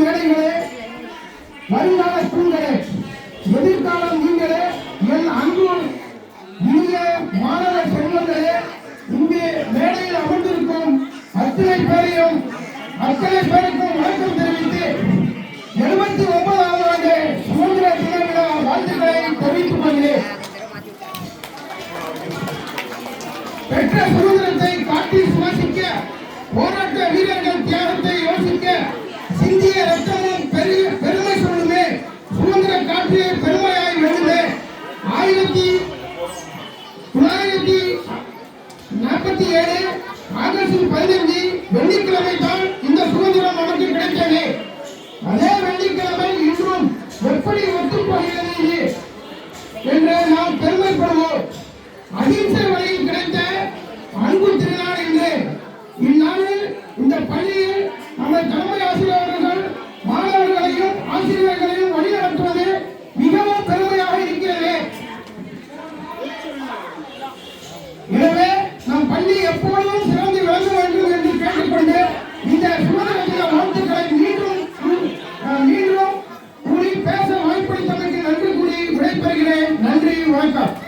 மேடைகளே வருங்கால ஸ்கூல்களே எதிர்காலம் நீங்களே என் அன்பு இந்திய மாணவ செல்வங்களே இங்கே மேடையில் அமர்ந்திருக்கும் அத்தனை பேரையும் அத்தனை பேருக்கும் வணக்கம் தெரிவித்து எழுபத்தி ஒன்பதாவது ஆண்டு சுதந்திர தின விழா வாழ்த்துக்களை தெரிவித்துக் கொள்கிறேன். பெற்ற சுதந்திரத்தை பெருமையாய் வெளியில ஆயிரத்தி தொள்ளாயிரத்தி நாற்பத்தி ஏழு ஆகஸ்ட் பதினைஞ்சு வெள்ளிக்கிழமை தான் இந்த சுதந்திரம் நமக்கு கிடைத்தது. அதே வெள்ளிக்கிழமை இன்றும் எப்படி ஒத்துப்போகிறது என்று நாம் பெருமைப்படுவோம். அகிம்சை ないか